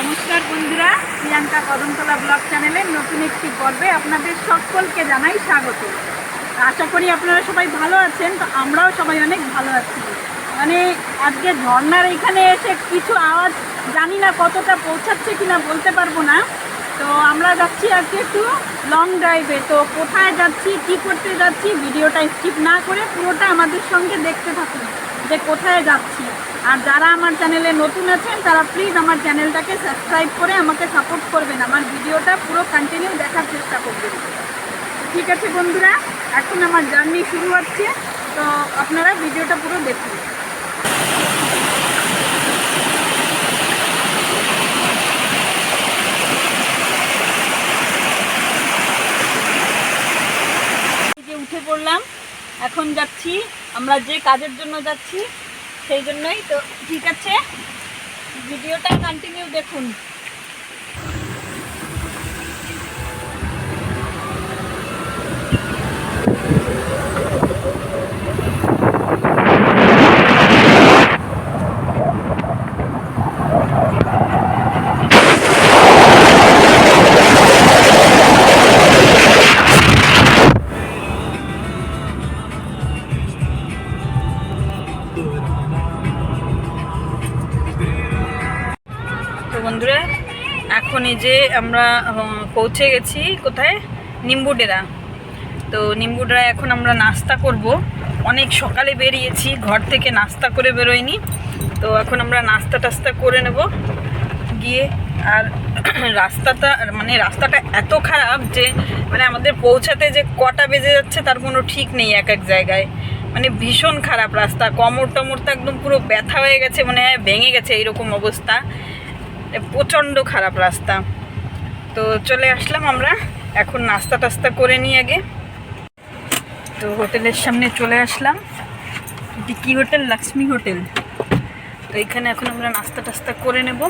নমস্কার বন্ধুরা, প্রিয়াঙ্কা কদমতলা ব্লগ চ্যানেলের নতুন একটি পর্বে আপনাদের সকলকে জানাই স্বাগত। আশা করি আপনারা সবাই ভালো আছেন, তো আমরাও সবাই অনেক ভালো আছি। মানে আজকে ঝর্নার এখানে এসে কিছু আওয়াজ জানি না কতটা পৌঁছাচ্ছে কিনা বলতে পারব না। তো আমরা যাচ্ছি আজকে একটু লং ড্রাইভে তো কোথায় যাচ্ছি, কি করতে যাচ্ছি, ভিডিওটা স্কিপ না করে পুরোটা আমাদের সঙ্গে দেখতে থাকুন যে কোথায় যাচ্ছি। আর যারা আমার চ্যানেলে নতুন আছেন, তারা প্লিজ আমার চ্যানেলটাকে সাবস্ক্রাইব করে আমাকে সাপোর্ট করবেন। আমার ভিডিওটা পুরো কন্টিনিউ দেখার চেষ্টা করবেন। ঠিক আছে বন্ধুরা, এখন আমার জার্নি শুরু হচ্ছে। তো আপনারা ভিডিওটা পুরো দেখুন। উঠে পড়লাম, এখন যাচ্ছি, আমরা যে কাজের জন্য যাচ্ছি সেই জন্যই তো ঠিক আছে। ভিডিওটা কন্টিনিউ দেখুন। আমরা পৌঁছে গেছি কোথায়? নিম্বুডেরা। তো নিম্বুডেরা এখন আমরা নাস্তা করব। অনেক সকালে বেরিয়েছি, ঘর থেকে নাস্তা করে বেরোয়নি। তো এখন আমরা নাস্তা টাস্তা করে নেব। গিয়ে আর রাস্তাটা মানে রাস্তাটা এত খারাপ যে মানে আমাদের পৌঁছাতে যে কটা বেজে যাচ্ছে তার কোনো ঠিক নেই এক এক জায়গায়। মানে ভীষণ খারাপ রাস্তা। কমর টমর তো একদম পুরো ব্যথা হয়ে গেছে মানে ভেঙে গেছে, এইরকম অবস্থা। প্রচণ্ড খারাপ রাস্তা। তো চলে আসলাম আমরা। এখন নাস্তা টাস্তা করে নিই আগে। তো হোটেলের সামনে চলে আসলাম। এটি কী হোটেল? লক্ষ্মী হোটেল। তো এখানে এখন আমরা নাস্তা টাস্তা করে নেব।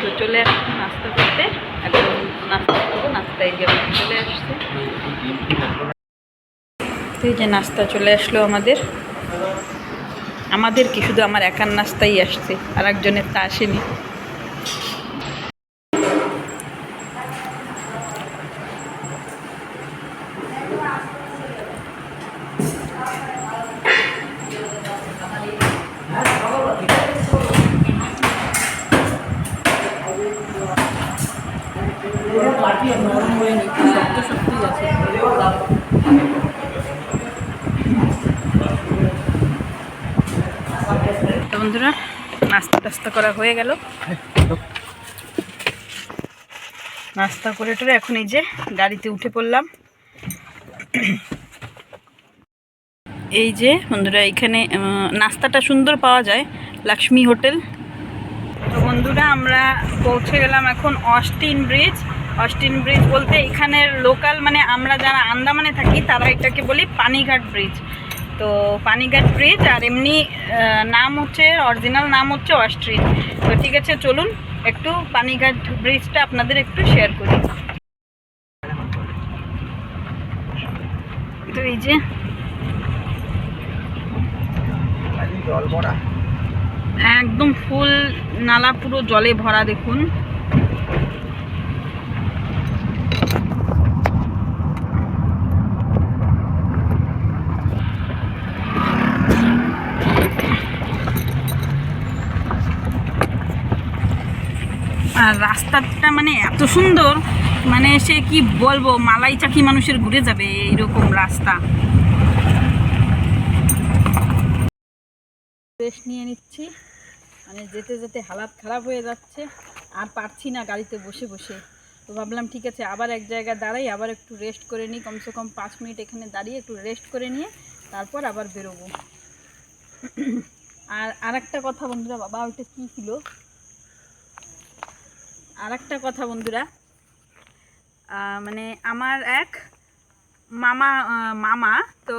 তো চলে আসলাম নাস্তা করতে। এখন নাস্তা করব, নাস্তা এই চলে আসছে। তো এই যে নাস্তা চলে আসলো আমাদের। আমাদের কি? শুধু আমার একার নাস্তাই আসছে। আর একজনের তা আসেনি তো বন্ধুরা নাস্তা টাস্তা করা হয়ে গেল। নাস্তা করে টরে এখন এই যে গাড়িতে উঠে পড়লাম। এই যে বন্ধুরা এখানে নাস্তাটা সুন্দর পাওয়া যায় লক্ষ্মী হোটেল। তো বন্ধুরা আমরা পৌঁছে গেলাম এখন অস্টিন ব্রিজ। অস্টিন ব্রিজ বলতে এখানের লোকাল মানে আমরা যারা আন্দামানে থাকি তারা এটাকে বলি পানিঘাট ব্রিজ। তো পানিঘাট ব্রিজ আর এমনি নাম হচ্ছে অরিজিনাল নাম হচ্ছে অস্ট্রিন তো ঠিক আছে চলুন একটু পানিঘাট ব্রিজটা আপনাদের একটু শেয়ার করি। তো এই যে একদম ফুল নালা পুরো জলে ভরা দেখুন। রাস্তাটা মানে এত সুন্দর মানে সে কি বলব, মালাই চাকি মানুষের ঘুরে যাবে এইরকম রাস্তা। রেস্ট নিয়ে নিচ্ছি। মানে যেতে যেতে হালাত খারাপ হয়ে যাচ্ছে। আর পারছি না গাড়িতে বসে বসে। তো ভাবলাম, ঠিক আছে, আবার এক জায়গায় দাঁড়াই, আবার একটু রেস্ট করে নিই। কমসে কম পাঁচ মিনিট এখানে দাঁড়িয়ে একটু রেস্ট করে নিয়ে তারপর আবার বেরোবো। আর আর একটা কথা বন্ধুরা, বাবা, ওইটা কী ছিল? আর একটা কথা বন্ধুরা। মানে আমার এক মামা মামা, তো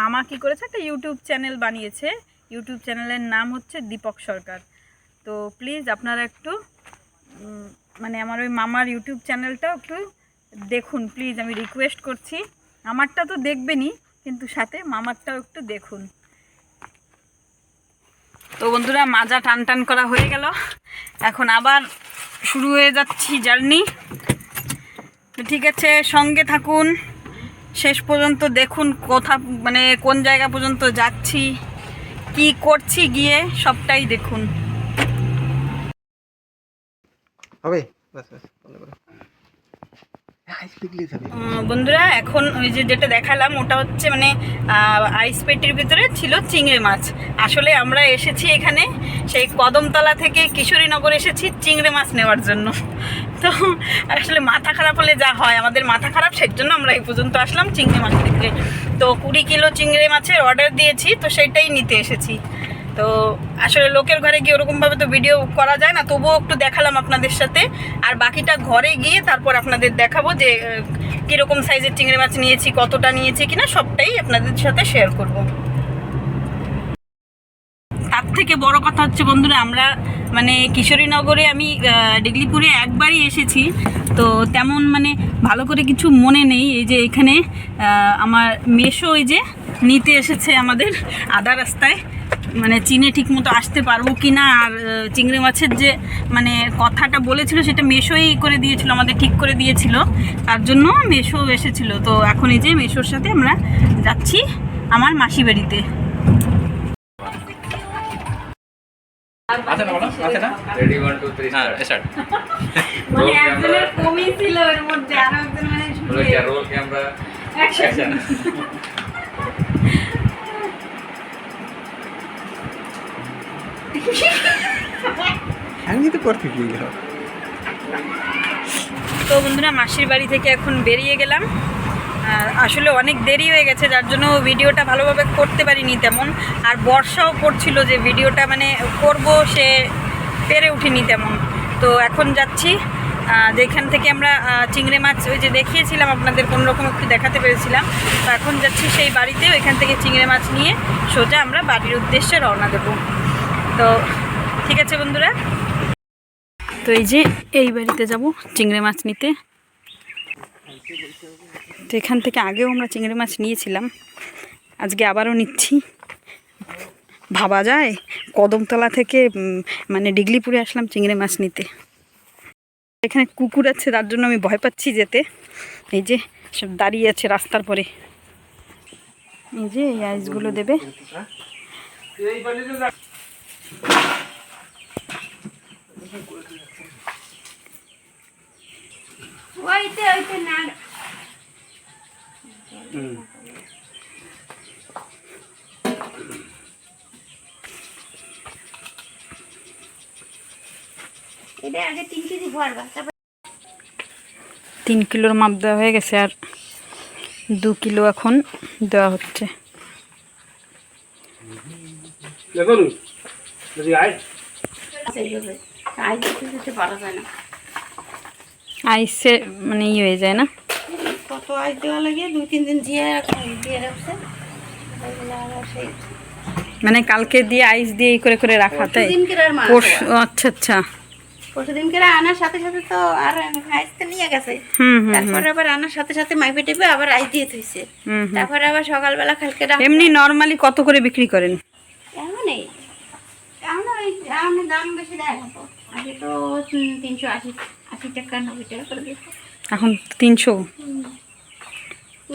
মামা কি করেছে? একটা ইউটিউব চ্যানেল বানিয়েছে। ইউটিউব চ্যানেলের নাম হচ্ছে দীপক সরকার। তো প্লিজ আপনারা একটু মানে আমার ওই মামার ইউটিউব চ্যানেলটা একটু দেখুন। প্লিজ আমি রিকোয়েস্ট করছি। আমারটা তো দেখবেনই, কিন্তু সাথে মামারটাও একটু দেখুন। তো বন্ধুরা, মাজা টান টান করা হয়ে গেল। এখন আবার শুরু হয়ে যাচ্ছি জার্নি। ঠিক আছে, সঙ্গে থাকুন। শেষ পর্যন্ত দেখুন কোথা মানে কোন জায়গা পর্যন্ত যাচ্ছি, কি করছি গিয়ে সবটাই দেখুন। হবে বাস বাস ভালো করে আইস পিকলি যাবে উম, বন্ধুরা, এখন ওই যে যেটা দেখালাম, ওটা হচ্ছে মানে আইস পেটির ভিতরে ছিল চিংড়ি মাছ। আসলে আমরা এসেছি এখানে, সেই কদমতলা থেকে কিশোরীনগর এসেছি চিংড়ি মাছ নেওয়ার জন্য। তো, আসলে মাথা খারাপ হলে যা হয়, আমাদের মাথা খারাপ, সেই জন্য আমরা এই পর্যন্ত আসলাম চিংড়ি মাছ নিতে তো কুড়ি কিলো চিংড়ি মাছের অর্ডার দিয়েছি, তো সেটাই নিতে এসেছি। তো আসলে লোকের ঘরে গিয়ে ওরকমভাবে তো ভিডিও করা যায় না, তবুও একটু দেখালাম আপনাদের সাথে। আর বাকিটা ঘরে গিয়ে তারপর আপনাদের দেখাবো যে কীরকম সাইজের চিংড়ি মাছ নিয়েছি, কতটা নিয়েছি কিনা, সবটাই আপনাদের সাথে শেয়ার করব। তার থেকে বড় কথা হচ্ছে বন্ধুরা, আমরা মানে কিশোরীনগরে আমি ডিগলিপুরে একবারই এসেছি। তো তেমন মানে ভালো করে কিছু মনে নেই, এই যে এখানে আমার মেশো ওই যে নিতে এসেছে আমাদের আধা রাস্তায়। মানে চিনে ঠিক মতো আসতে পারব কি না আর চিংড়ি মাছের যে মানে কথাটা বলেছিল সেটা মেশোই করে দিয়েছিল আমাদের ঠিক করে দিয়েছিল। তার জন্য মেশো এসেছিল। তো এখন এই যে মেশোর সাথে আমরা যাচ্ছি আমার মাসি বাড়িতে। হ্যাঁ স্টার্ট মানে একজনের কমই ছিল এর মধ্যে আরও একজন মানে করতে তো বন্ধুরা, মাসির বাড়ি থেকে এখন বেরিয়ে গেলাম। আসলে অনেক দেরি হয়ে গেছে, যার জন্য ভিডিওটা ভালোভাবে করতে পারিনি তেমন। আর বর্ষাও পড়ছিল যে ভিডিওটা মানে করব, সে পেরে উঠিনি তেমন। তো এখন যাচ্ছি। যেখান থেকে আমরা চিংড়ি মাছ ওই যে দেখিয়েছিলাম, আপনাদের কোনো রকম একটু দেখাতে পেরেছিলাম। তো এখন যাচ্ছি সেই বাড়িতে, ওইখান থেকে চিংড়ি মাছ নিয়ে সোজা আমরা বাড়ির উদ্দেশ্যে রওনা দেবো। তো ঠিক আছে বন্ধুরা তো এই যে এই বাড়িতে যাব চিংড়ি মাছ নিতে। তো এখান থেকে আগেও আমরা চিংড়ি মাছ নিয়েছিলাম, আজকে আবারও নিচ্ছি। ভাবা যায়, কদমতলা থেকে মানে ডিগলিপুরে আসলাম চিংড়ি মাছ নিতে। এখানে কুকুর আছে, তার জন্য আমি ভয় পাচ্ছি যেতে। এই যে সব দাঁড়িয়ে আছে রাস্তার পরে। এই যে এই আইসগুলো দেবে। ওইতে ওইতে না। এটা আগে তিন কেজি ভরবা তারপর তিন কিলোর মাপ দেওয়া হয়ে গেছে আর দু কিলো এখন দেওয়া হচ্ছে। দিতে দিতে পারা যায় না। আইসে মানে ইয়ে হয়ে যায় না। কত আইস দেওয়া লাগে? দুই তিন দিন জিয়ে রাখ- দিয়ে রাখছে। মানে কালকে দিয়ে আইস দিয়ে এই করে করে রাখা তাই? আচ্ছা আচ্ছা। আনার সাথে সাথে তো আর আইস নিয়ে গেছে। তারপরে আবার আনার সাথে সাথে মাইপে টেপে আবার আইস দিয়ে থইছে। তারপরে আবার সকালবেলা কালকে এমনি নর্মালি কত করে বিক্রি করেন? দাম বেশি দেয় তো। আগে তো তিনশো আশি। আশি টাকা নব্বই টাকা করে দিত এখন তিনশো।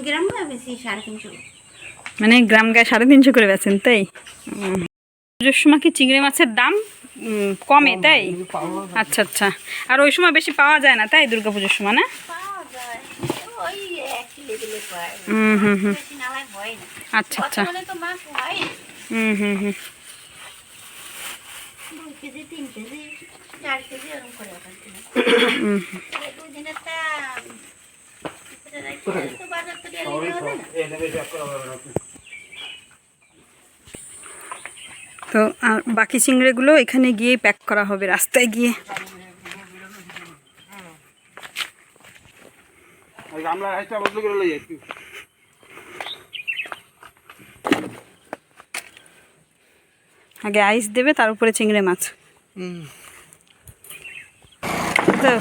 গ্রাম বেশি? সাড়ে তিনশো। মানে গ্রাম গায়ে সাড়ে তিনশো করে বেচেন তাই? পুজোর সময় কি চিংড়ি মাছের দাম? কমে তাই? আচ্ছা আচ্ছা। আর ওই সময় বেশি পাওয়া যায় না তাই দুর্গা পুজোর সময় না? পাওয়া যায়। ওই এক লেভেলে পায়। হুম হুম হুম। না না। আচ্ছা আচ্ছা। বর্তমানে তো মাছ হয় হুম হুম হুম। হুম। তা, আর বাকি চিংড়িগুলো এখানে গিয়ে প্যাক করা হবে, রাস্তায় গিয়ে আগে আইস দেবে, তার উপরে চিংড়ি মাছ তো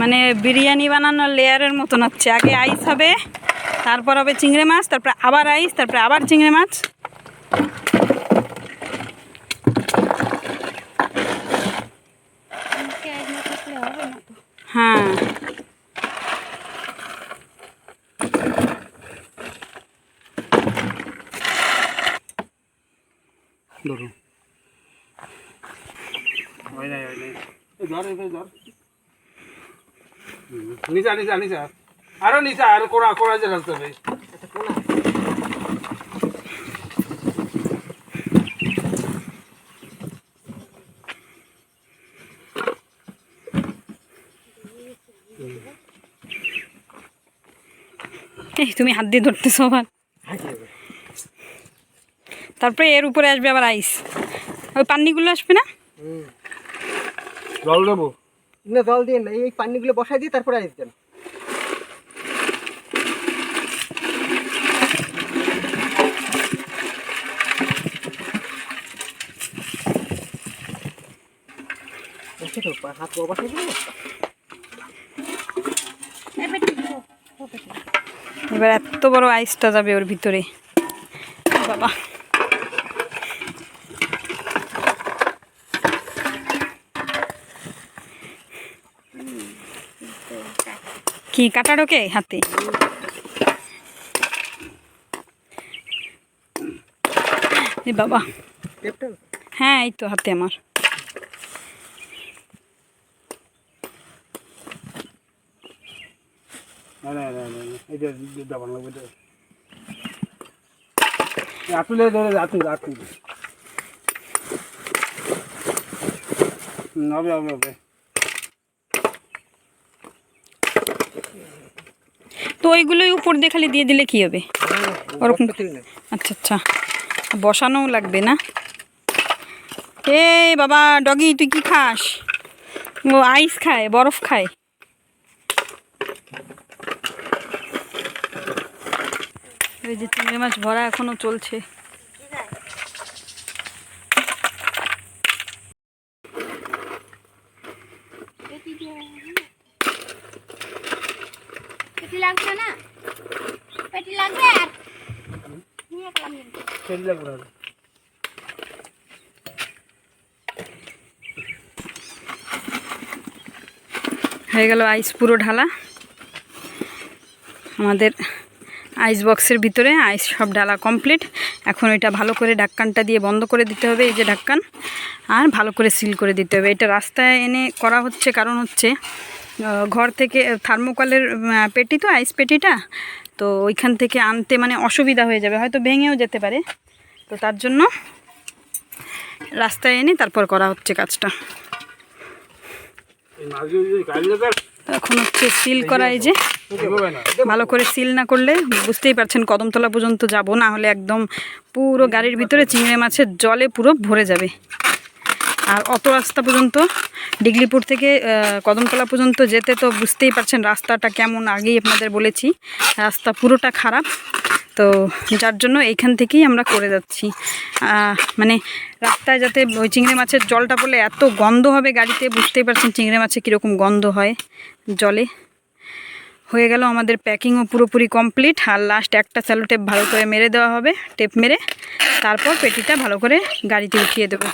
মানে বিরিয়ানি বানানোর লেয়ারের মতন হচ্ছে। আগে আইস হবে, তারপর হবে চিংড়ি মাছ, তারপরে আবার আইস, তারপরে আবার চিংড়ি মাছ হবে না তো হ্যাঁ ধরুন হয় নাই হয় নাই এই ধর এই ধর হুম, নিচা নিচা নিচা। আরও নিচা আরও কোনা কোনা যে হবে এই তুমি হাত দিয়ে ধরতেছো আবার। তারপরে এর উপরে আসবে আবার আইস। ওই পান্নিগুলো আসবে না? জল দেবো। না, জল দিয়ে এই পানিগুলো বসাই দিয়ে তারপরে আইস দেন। এবার এত বড় আইসটা যাবে ওর ভিতরে। বাবা। কি কাটা ঢোকে হাতে? বাবা। হ্যাঁ এই তো হাতে আমার। আতুলে ধরে আতুল আতুল। হবে হবে হবে তো ওইগুলোই উপর দিয়ে খালি দিয়ে দিলে কি হবে? ওরকম আচ্ছা আচ্ছা। বসানোও লাগবে না। এ বাবা ডগি তুই কি খাস? ও আইস খায় বরফ খায়। এই যে চিংড়ি মাছ ভরা এখনও চলছে পেটি দিয়ে পেটি লাগবে না পেটি লাগবে আর নিয়ে গেলাম হয়ে গেল আইস পুরো ঢালা। আমাদের আইস বক্সের ভিতরে আইস সব ঢালা কমপ্লিট। এখন এটা ভালো করে ঢাক্কানটা দিয়ে বন্ধ করে দিতে হবে, এই যে ঢাক্কান আর ভালো করে সিল করে দিতে হবে। এটা রাস্তায় এনে করা হচ্ছে কারণ হচ্ছে ঘর থেকে থার্মোকলের পেটি তো, আইস পেটিটা, তো ওইখান থেকে আনতে মানে অসুবিধা হয়ে যাবে। হয়তো ভেঙেও যেতে পারে। তো তার জন্য রাস্তায় এনে তারপর করা হচ্ছে কাজটা। এখন হচ্ছে সিল করা এই যে। ভালো করে সিল না করলে বুঝতেই পারছেন কদমতলা পর্যন্ত যাব না হলে একদম পুরো গাড়ির ভিতরে চিংড়ি মাছের জলে পুরো ভরে যাবে। আর অত রাস্তা পর্যন্ত ডিগলিপুর থেকে কদমতলা পর্যন্ত যেতে তো বুঝতেই পারছেন রাস্তাটা কেমন আগেই আপনাদের বলেছি। রাস্তা পুরোটা খারাপ। তো যার জন্য এইখান থেকেই আমরা করে যাচ্ছি। মানে রাস্তায় যাতে ওই চিংড়ি মাছের জলটা পড়লে এত গন্ধ হবে গাড়িতে, বুঝতেই পারছেন চিংড়ি মাছে কীরকম গন্ধ হয় জলে। হয়ে গেল আমাদের প্যাকিংও পুরোপুরি কমপ্লিট আর লাস্ট একটা স্যালো টেপ ভালো করে মেরে দেওয়া হবে, টেপ মেরে। তারপর পেটিটা ভালো করে গাড়িতে উঠিয়ে দেবো।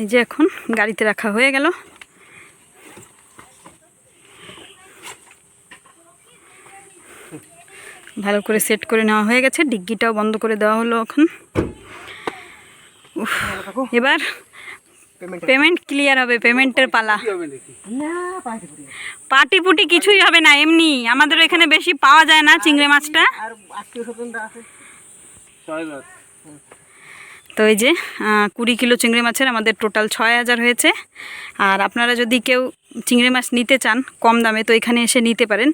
এই যে এখন গাড়িতে রাখা হয়ে গেল। ভালো করে সেট করে নেওয়া হয়ে গেছে ডিগ্গিটাও বন্ধ করে দেওয়া হলো এখন। উফ, এবার পেমেন্ট ক্লিয়ার হবে পেমেন্টের পালা। পাটি পুটি কিছুই হবে না এমনি। আমাদের এখানে বেশি পাওয়া যায় না চিংড়ি মাছটা আর আত্মীয় স্বজনরা আছে ছয় মাছ তো এই যে কুড়ি কিলো চিংড়ি মাছের আমাদের টোটাল ছয় হাজার হয়েছে। আর আপনারা যদি কেউ চিংড়ি মাছ নিতে চান কম দামে তো এখানে এসে নিতে পারেন।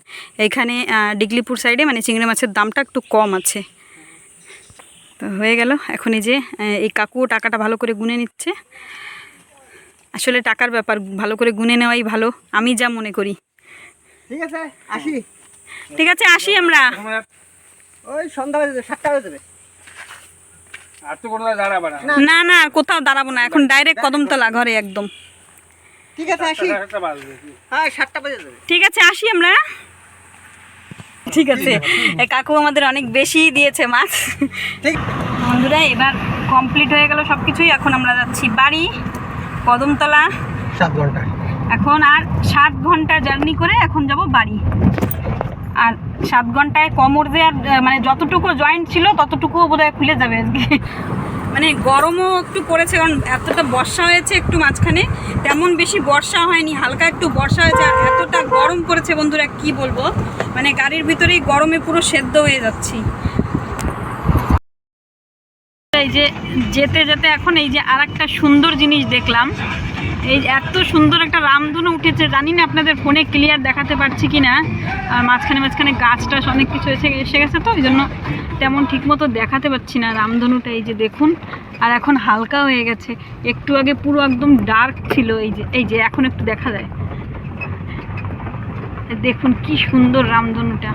এখানে ডিগলিপুর সাইডে মানে চিংড়ি মাছের দামটা একটু কম আছে। তো হয়ে গেল। এখন এই যে এই কাকুও টাকাটা ভালো করে গুনে নিচ্ছে। আসলে টাকার ব্যাপার ভালো করে গুনে নেওয়াই ভালো। আমি যা মনে করি। ঠিক আছে আসি। ঠিক আছে আসি আমরা। ওই সন্ধ্যা সাতটা বাজে না। না। না কোথাও দাঁড়াবো না এখন ডাইরেক্ট কদমতলা ঘরে একদম। ঠিক আছে আসি। হ্যাঁ সাতটা বাজে যাবে। ঠিক আছে আসি আমরা। ঠিক আছে কাকু আমাদের অনেক বেশি দিয়েছে মাছ। বন্ধুরা এবার কমপ্লিট হয়ে গেল সব কিছুই এখন আমরা যাচ্ছি বাড়ি কদমতলা। সাত ঘণ্টা। এখন আর সাত ঘণ্টা জার্নি করে এখন যাব বাড়ি। আর সাত ঘন্টায় কমর দেওয়ার আর মানে যতটুকু জয়েন্ট ছিল ততটুকু বোধহয় খুলে যাবে আজকে। মানে গরমও একটু পড়েছে, কারণ এতটা বর্ষা হয়েছে একটু মাঝখানে, তেমন বেশি বর্ষা হয়নি, হালকা একটু বর্ষা হয়েছে, আর এতটা গরম পড়েছে বন্ধুরা, কি বলব? মানে গাড়ির ভিতরেই গরমে পুরো সেদ্ধ হয়ে যাচ্ছি। এই যে যেতে যেতে এখন এই যে আর সুন্দর জিনিস দেখলাম। এই এত সুন্দর একটা রামধনু উঠেছে, জানি না আপনাদের ফোনে ক্লিয়ার দেখাতে পারছি কি না আর মাঝখানে মাঝখানে গাছ টাছ অনেক কিছু এসে এসে গেছে তো ওই জন্য তেমন ঠিকমতো দেখাতে পারছি না রামধনুটা, এই যে দেখুন। আর এখন হালকা হয়ে গেছে। একটু আগে পুরো একদম ডার্ক ছিল, এই যে এই যে, এখন একটু দেখা যায়। দেখুন কি সুন্দর রামধনুটা।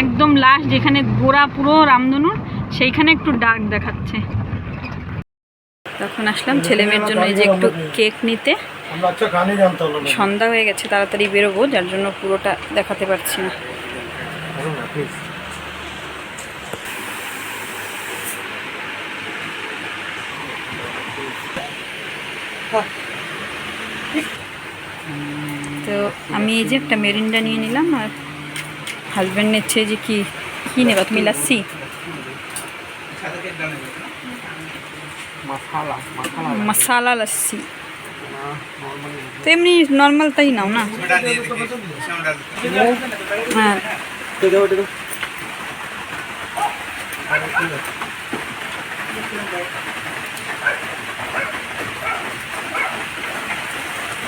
একদম লাস্ট যেখানে গোড়া পুরো রামধনুর, সেইখানে একটু ডার্ক দেখাচ্ছে। তখন আসলাম ছেলে মেয়ের জন্য এই যে একটু কেক নিতে। সন্ধ্যা হয়ে গেছে, তাড়াতাড়ি বেরোবো, যার জন্য পুরোটা দেখাতে পারছি না। তো আমি এই যে একটা মেরিন্ডা নিয়ে নিলাম, আর হাজব্যান্ড নিচ্ছে যে কি কী নেবা তুমি লাসি মশালা লাসি তো এমনি নর্মাল তাই নাও না? হ্যাঁ।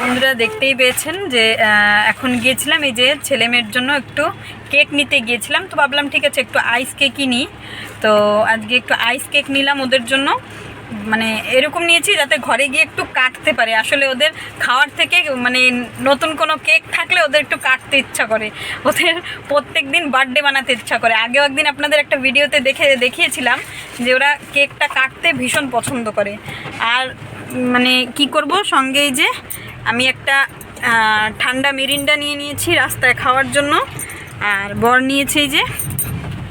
বন্ধুরা দেখতেই পেয়েছেন যে এখন গিয়েছিলাম এই যে ছেলে মেয়ের জন্য একটু কেক নিতে গিয়েছিলাম। তো ভাবলাম, ঠিক আছে, একটু আইস কেকই নিই। তো আজকে একটু আইস কেক নিলাম ওদের জন্য। মানে এরকম নিয়েছি যাতে ঘরে গিয়ে একটু কাটতে পারে। আসলে ওদের খাওয়ার থেকে মানে নতুন কোনো কেক থাকলে ওদের একটু কাটতে ইচ্ছা করে। ওদের প্রত্যেক দিন বার্থডে বানাতে ইচ্ছা করে। আগেও একদিন আপনাদের একটা ভিডিওতে দেখে, দেখিয়েছিলাম যে ওরা কেকটা কাটতে ভীষণ পছন্দ করে। আর মানে কি করব সঙ্গে এই যে আমি একটা ঠান্ডা মিরিন্ডা নিয়ে নিয়েছি রাস্তায় খাওয়ার জন্য। আর বর নিয়েছি যে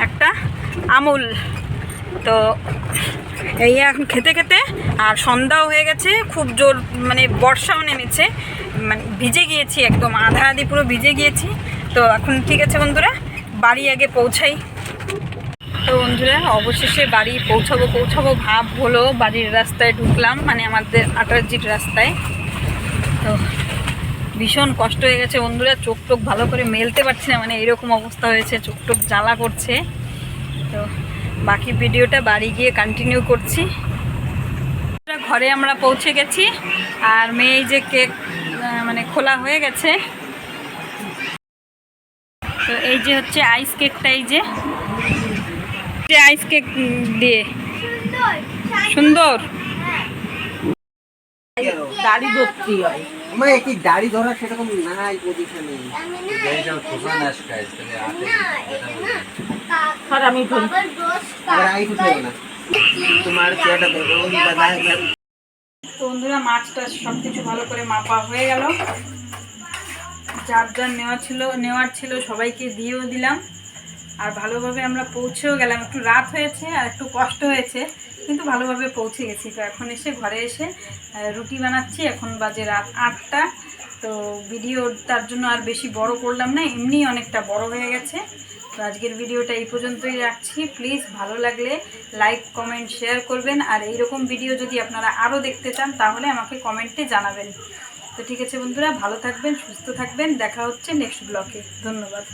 একটা আমুল। তো এই এখন খেতে খেতে, আর সন্ধ্যাও হয়ে গেছে, খুব জোর মানে বর্ষাও নেমেছে। মানে ভিজে গিয়েছি একদম, আধা আধি পুরো ভিজে গিয়েছি। তো এখন ঠিক আছে বন্ধুরা, বাড়ি আগে পৌঁছাই। তো বন্ধুরা, অবশেষে বাড়ি পৌঁছাবো পৌঁছাবো, ভাব হলো, বাড়ির রাস্তায় ঢুকলাম মানে আমাদের আটারজিট রাস্তায়। তো ভীষণ কষ্ট হয়ে গেছে বন্ধুরা। চোখ টোক ভালো করে মেলতে পারছি না মানে এরকম অবস্থা হয়েছে, চোখ টোক জ্বালা করছে। তো বাকি ভিডিওটা বাড়ি গিয়ে কন্টিনিউ করছি। ঘরে আমরা পৌঁছে গেছি, আর মেয়ে যে কেক মানে খোলা হয়ে গেছে। তো এই যে হচ্ছে আইস কেকটা এই যে। আইস কেক দিয়ে। সুন্দর। দাড়ি ধরতে হয়। আমার কি দাড়ি ধরা সেরকম নাই পজিশনে আর আমি আই না। তোমার চেয়ারটা দেখো তো বন্ধুরা মাছটা সব কিছু ভালো করে মাপা হয়ে গেল। যার যার নেওয়া ছিল নেওয়ার ছিল সবাইকে দিয়েও দিলাম। আর ভালোভাবে আমরা পৌঁছেও গেলাম। একটু রাত হয়েছে আর একটু কষ্ট হয়েছে। কিন্তু ভালোভাবে পৌঁছে গেছি। তো এখন এসে ঘরে এসে রুটি বানাচ্ছি। এখন বাজে রাত আটটা। তো ভিডিও তার জন্য আর বেশি বড় করলাম না, এমনিই অনেকটা বড় হয়ে গেছে। তো আজকের ভিডিওটা এই পর্যন্তই রাখছি। প্লিজ ভালো লাগলে লাইক কমেন্ট শেয়ার করবেন। আর এইরকম ভিডিও যদি আপনারা আরও দেখতে চান, তাহলে আমাকে কমেন্টে জানাবেন। তো ঠিক আছে বন্ধুরা, ভালো থাকবেন, সুস্থ থাকবেন। দেখা হচ্ছে নেক্সট ব্লকে ধন্যবাদ।